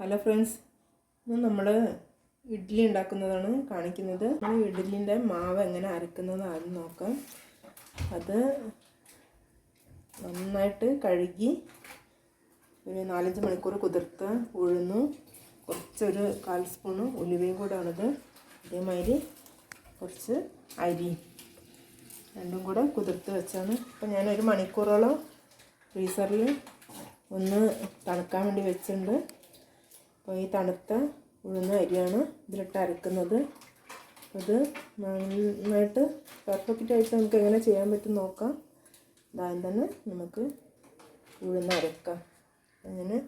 Hello friends ഇന്ന് നമ്മൾ ഇഡ്ഡലി ഉണ്ടാക്കുന്നതാണ് കാണിക്കുന്നത്. നമ്മൾ ഇഡ്ഡലിന്റെ മാവ് എങ്ങനെ അരക്കുന്നത് ആദ്യം നോക്കാം. അത് നന്നായിട്ട് കഴുകി ഒരു നാലഞ്ച് മണിക്കൂർ കുതിർത്ത് ഉഴുന്നു. കുറച്ചൊരു കാൽ സ്പൂണ് ഉലുവയും കൂടാണിത്. അതേമാതിരി കുറച്ച് അരി രണ്ടും കൂടെ കുതിർത്ത് വെച്ചാണ്. ഇപ്പം ഞാനൊരു മണിക്കൂറോളം ഫ്രീസറിൽ ഒന്ന് തണുക്കാൻ വേണ്ടി വെച്ചിട്ടുണ്ട്. അപ്പോൾ ഈ തണുത്ത ഉഴുന്ന അരിയാണ് ഇതിലിട്ട് അരക്കുന്നത്. അത് നന്നായിട്ട് പെർഫെക്റ്റ് ആയിട്ട് നമുക്ക് എങ്ങനെ ചെയ്യാൻ പറ്റും നോക്കാം. അതായത് തന്നെ നമുക്ക് ഉഴുന്ന് അരക്കാം. അങ്ങനെ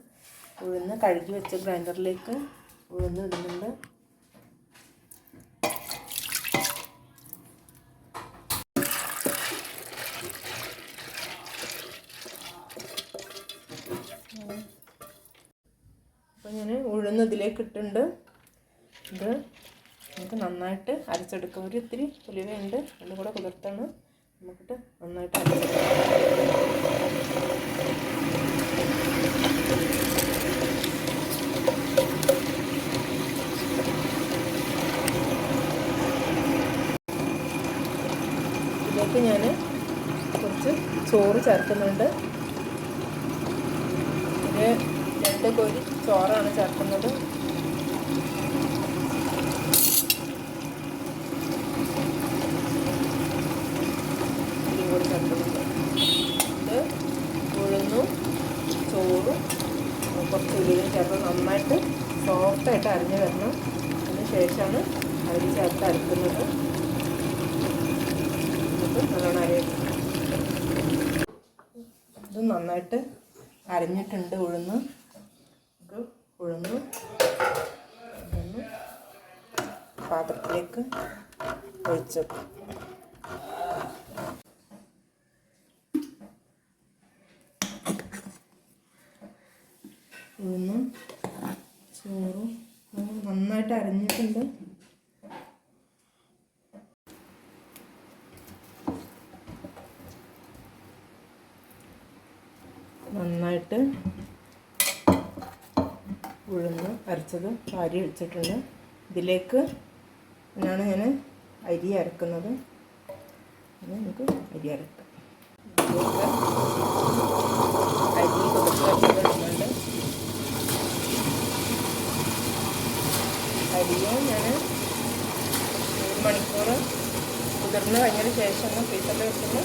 ഉഴുന്ന് കഴുകി വെച്ച ഗ്രൈൻഡറിലേക്ക് ഉഴുന്ന് ഇടുന്നുണ്ട്. ഞാൻ ഉഴുന്ന് ഇതിലേക്ക് ഇട്ടിട്ടുണ്ട് ഇത് നമുക്ക് നന്നായിട്ട് അരച്ചെടുക്കാം. ഒരു ഇത്തിരി ഉലുവയുണ്ട്. രണ്ടും കൂടെ കുതിർത്താണ്. നമുക്കിട്ട് നന്നായിട്ട് ഇതിലേക്ക് ഞാൻ കുറച്ച് ചോറ് ചേർക്കുന്നുണ്ട് ഇത് രണ്ട് കോരി ചോറാണ് ചേർക്കുന്നത്. കൂടി ഉഴുന്നു സോഫ്റ്റായിട്ട് അരിഞ്ഞ് വരണം. അതിന് ശേഷമാണ് അരി ചേർത്ത് അരക്കുന്നത്. നല്ലോണം ഇത് നന്നായിട്ട് അരഞ്ഞിട്ടുണ്ട് ഉഴുന്ന്. ഉഴുന്ന്. ഇതൊന്ന് പാത്രത്തിലേക്ക് ഒഴിച്ചേക്കും ഉഴുന്നും ചോറും നന്നായിട്ട് അരഞ്ഞിട്ടുണ്ട്. നന്നായിട്ട് ഉഴുന്ന് അരച്ചത് വാരി വെച്ചിട്ടുണ്ട് ഇതിലേക്ക് ആണ് ഞാൻ അരി അരക്കുന്നത്. നമുക്ക് അരി അരക്കാം. അരി അരിയും ഞാൻ ഒരു മണിക്കൂർ കുതിർന്ന് കഴിഞ്ഞതിന് ശേഷം ഫ്രീസറിൽ വെച്ചിട്ട്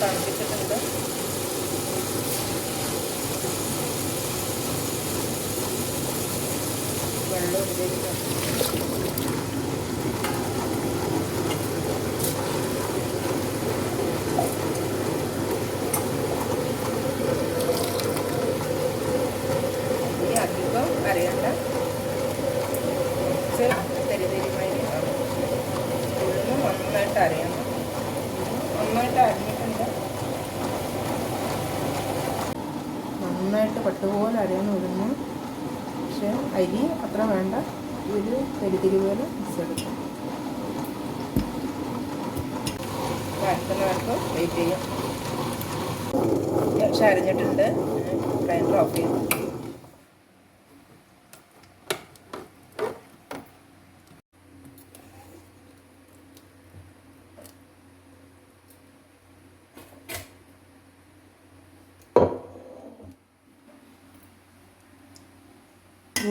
തണുപ്പിച്ചിട്ടുണ്ട്. വെള്ളം അധികം അറിയണ്ട കുറച്ച് തെരുതെരുമായി ഉഴുന്ന് നന്നായിട്ട് അറിയണം നന്നായിട്ട് പട്ടുപോലെ അറിയണം ഉഴുന്ന് പക്ഷേ അരി അത്ര വേണ്ട. ഒരു തെരുതിരി പോലെ മിക്സെടുക്കും അരക്കുന്നവർക്ക് വെയിറ്റ് ചെയ്യാം. പക്ഷെ അരിഞ്ഞിട്ടുണ്ട് ഗ്രൈൻഡർ ഓഫ് ചെയ്യും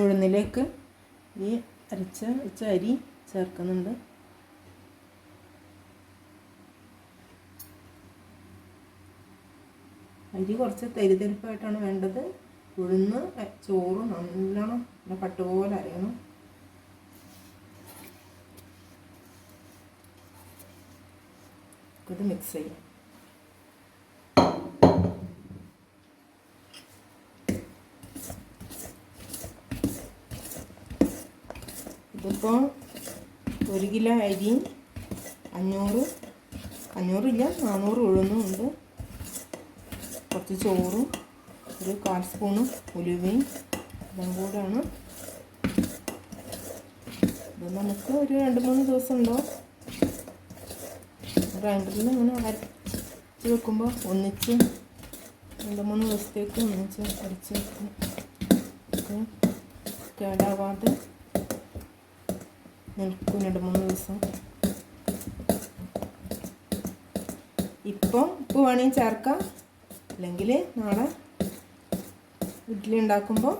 ഉഴുന്നിലേക്ക് ഈ അരച്ച വെച്ച അരി ചേർക്കുന്നുണ്ട്. അരി കുറച്ച് തരിതരിപ്പായിട്ടാണ് വേണ്ടത്. ഉഴുന്ന് ചോറ് നല്ലോണം നല്ല പട്ടുപോലെ അരയണം. ഇത് മിക്സ് ചെയ്യാം. ഇതിപ്പോൾ ഒരു കിലോ അരിയും അഞ്ഞൂറ് അഞ്ഞൂറില്ല നാനൂറ് ഉഴുന്നുമുണ്ട് കുറച്ച് ചോറും ഒരു കാൽ സ്പൂണും ഉലുവയും ഇതും കൂടെയാണ്. ഇത് നമുക്ക് ഒരു രണ്ട് മൂന്ന് ദിവസം ഉണ്ടോ? ഗ്രൈൻഡറിൽ ഇങ്ങനെ അരച്ച് വെക്കുമ്പോൾ ഒന്നിച്ച് രണ്ട് മൂന്ന് ദിവസത്തേക്ക് ഒന്നിച്ച് അരച്ച് വെക്കും. കേടാവാതെ നിൽക്കും രണ്ട് മൂന്ന് ദിവസം. ഇപ്പം ഉപ്പ് വേണമെങ്കിൽ ചേർക്കാം. അല്ലെങ്കിൽ നാളെ ഇഡ്ഡലി ഉണ്ടാക്കുമ്പോൾ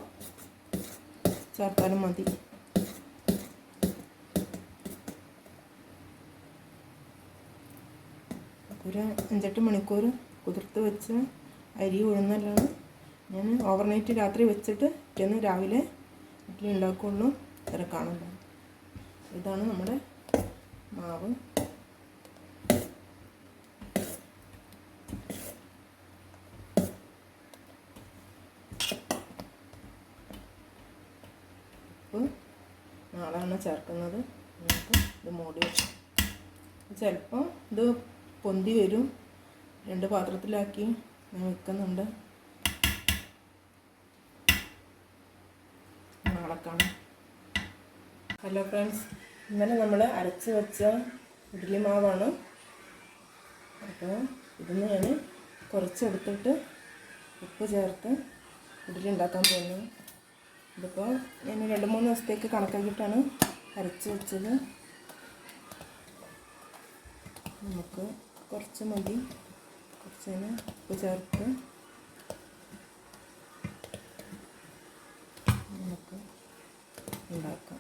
ചേർത്താലും മതി. ഒരു അഞ്ചെട്ട് മണിക്കൂർ കുതിർത്ത് വെച്ച അരി ഉഴുന്നല്ലാണ്. ഞാൻ ഓവർനൈറ്റ് രാത്രി വെച്ചിട്ട് പിറ്റേന്ന് രാവിലെ ഇഡ്ഡലി ഉണ്ടാക്കുള്ളൂ. തിരക്കാണല്ലോ. ഇതാണ് നമ്മുടെ മാവ്. ഉപ്പ് നാളാണ് ചേർക്കുന്നത്. നമുക്ക് ഇത് മൂടി ചിലപ്പോൾ ഇത് പൊന്തി വരും. രണ്ട് പാത്രത്തിലാക്കി ഞാൻ വെക്കുന്നുണ്ട്. നാളെ കാണാം. ഹലോ ഫ്രണ്ട്സ് ഇന്നലെ നമ്മൾ അരച്ച് വെച്ച ഇഡ്ഡലി മാവാണ്. അപ്പോൾ ഇതിന് ഞാൻ കുറച്ചെടുത്തിട്ട് ഉപ്പ് ചേർത്ത് ഇഡ്ഡലി ഉണ്ടാക്കാൻ പോകുന്നു ഇതിപ്പോൾ ഞാൻ രണ്ട് മൂന്ന് ദിവസത്തേക്ക് കണക്കാക്കിയിട്ടാണ് അരച്ച് വെച്ചത്. നമുക്ക് കുറച്ച് മതി. കുറച്ച് ഉപ്പ് ചേർത്ത് നമുക്ക് ഉണ്ടാക്കാം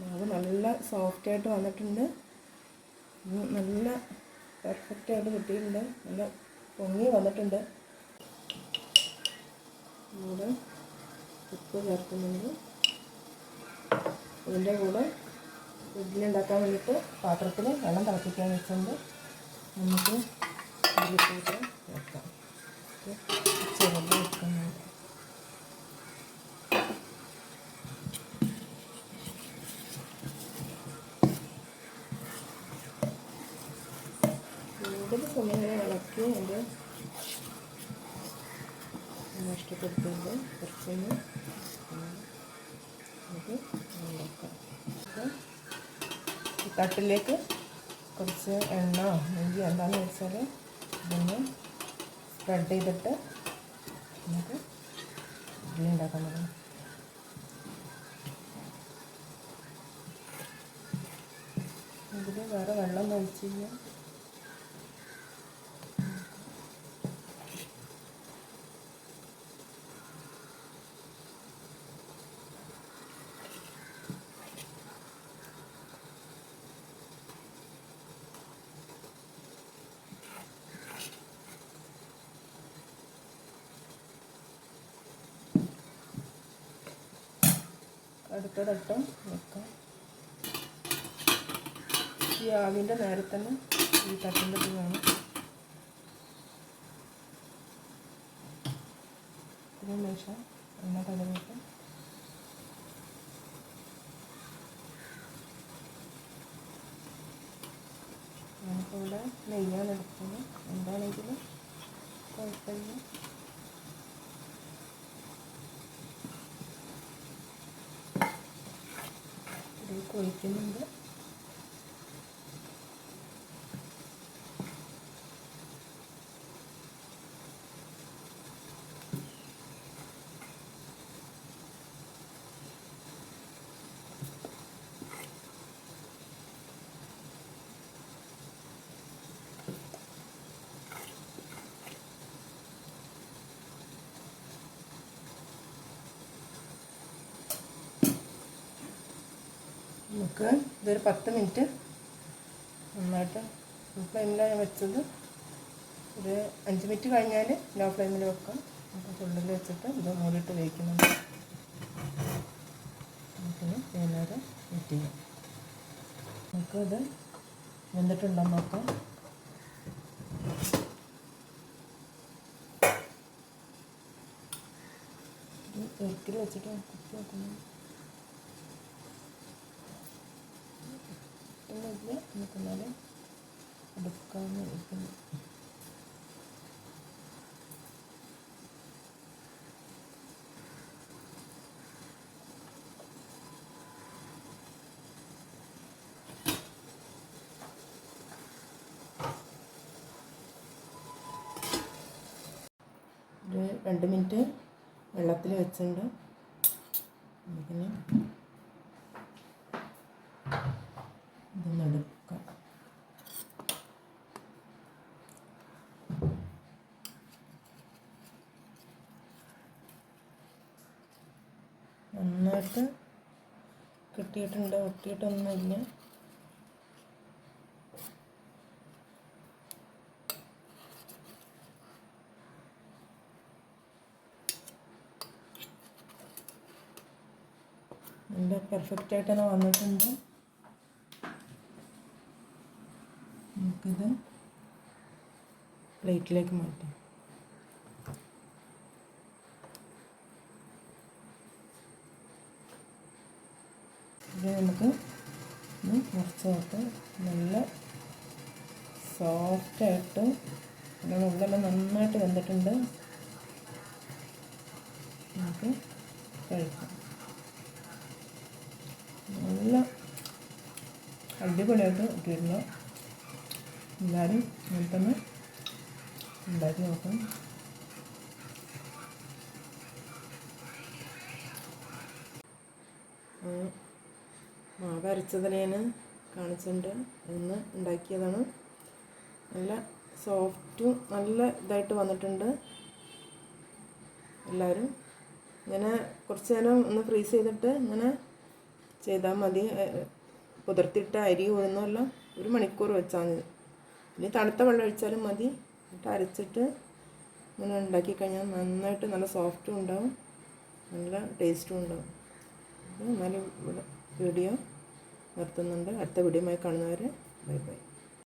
മാവ് നല്ല സോഫ്റ്റായിട്ട് വന്നിട്ടുണ്ട്. നല്ല പെർഫെക്റ്റായിട്ട് കിട്ടിയിട്ടുണ്ട്. നല്ല പൊങ്ങി വന്നിട്ടുണ്ട്. കൂടെ ഉപ്പ് ചേർക്കുന്നുണ്ട്. ഇതിന്റെ കൂടെ ഇഡ്ഡലി ഉണ്ടാക്കാൻ വേണ്ടിയിട്ട് പാത്രത്തിൽ വെള്ളം തിളപ്പിക്കാൻ വെച്ചിട്ടുണ്ട്. നമുക്ക് ഇതിലേക്ക് നഷ്ടപ്പെടുത്തുന്നത് കുറച്ചൊന്ന് തട്ടിലേക്ക് കുറച്ച് എണ്ണ നെയ്യ് എന്താണെന്ന് വെച്ചാൽ ഇതൊന്ന് സ്പ്രെഡ് ചെയ്തിട്ട് നമുക്ക് ഇഡ്ഡലി ഉണ്ടാക്കാൻ തുടങ്ങാം. ഇതിൽ വേറെ വെള്ളം ഒഴിച്ച് കഴിഞ്ഞാൽ അടുത്ത തട്ടം വെക്കാം. ഈ ആവിന്റെ നേരെ തന്നെ ഈ തട്ടിന്റെ വേണം. ശേഷം എണ്ണ തടവിട്ട് നമുക്കിവിടെ ഇവിടെ നെയ്യാണ് എടുക്കുന്നത് എന്താണെങ്കിലും കുഴപ്പമില്ല ഇതിലേക്ക് ഒഴിക്കുന്നുണ്ട് നമുക്ക് ഇതൊരു പത്ത് മിനിറ്റ് നന്നായിട്ട് ഫുൾ ഫ്ലെയിമിലാണ് വെച്ചത് ഒരു അഞ്ച് മിനിറ്റ് കഴിഞ്ഞാൽ ലോ ഫ്ലെയിമിൽ വെക്കാം. നമുക്ക് ഫുള്ളിൽ വെച്ചിട്ട് ഇത് മൂടിയിട്ട് വേവിക്കുന്നുണ്ട്. നമുക്കിത് നേരം വെയിറ്റ് ചെയ്യാം. നമുക്കത് വെന്തിട്ടുണ്ടോ നോക്കാം. ഒരിക്കലും വെച്ചിട്ട് കുത്തി നോക്കുന്നു ഒന്നുമില്ല നമുക്ക് എന്നാലും എടുക്കാമെന്ന് വിളിക്കുന്നു ഒരു രണ്ട് മിനിറ്റ് വെള്ളത്തിൽ വെച്ചിട്ടുണ്ട്. നമുക്കിനി ഇതൊന്ന് എടുക്കാം നന്നായിട്ട് കിട്ടിയിട്ടുണ്ട് ഒട്ടിയിട്ടൊന്നുമില്ല. നല്ല പെർഫെക്റ്റ് ആയിട്ട് തന്നെ വന്നിട്ടുണ്ട്. നമുക്കിത് പ്ലേറ്റിലേക്ക് മാറ്റാം. ഇത് നമുക്ക് ഇത് മുറിച്ചോട്ട് നല്ല സോഫ്റ്റായിട്ട് നമ്മുടെ ഉള്ളെല്ലാം നന്നായിട്ട് വെന്തിട്ടുണ്ട്. നമുക്ക് കഴിക്കാം. നല്ല അടിപൊളിയായിട്ട് ഇട്ടിരുന്നു എല്ലാവരും ഇങ്ങനെ തന്നെ ഉണ്ടാക്കി നോക്കണം മാവ് അരച്ചതിനേന് കാണിച്ചിട്ടുണ്ട് ഇന്ന് ഉണ്ടാക്കിയതാണ്. നല്ല സോഫ്റ്റും നല്ല ഇതായിട്ട് വന്നിട്ടുണ്ട്. എല്ലാവരും ഇങ്ങനെ കുറച്ച് നേരം ഒന്ന് ഫ്രീസ് ചെയ്തിട്ട് ഇങ്ങനെ ചെയ്താൽ മതി. കുതിർത്തിട്ട് അരി ഉഴുന്നെല്ലാം ഒരു മണിക്കൂർ വെച്ചാൽ മതി. ഇനി തണുത്ത വെള്ളം ഒഴിച്ചാലും മതി. എന്നിട്ട് അരച്ചിട്ട് ഇങ്ങനെ ഉണ്ടാക്കി കഴിഞ്ഞാൽ നന്നായിട്ട് നല്ല സോഫ്റ്റും ഉണ്ടാവും. നല്ല ടേസ്റ്റും ഉണ്ടാവും. എന്നാലും ഇവിടെ വീഡിയോ നിർത്തുന്നുണ്ട്. അടുത്ത വീഡിയോയുമായി കാണുന്നവരെ ബൈ ബൈ.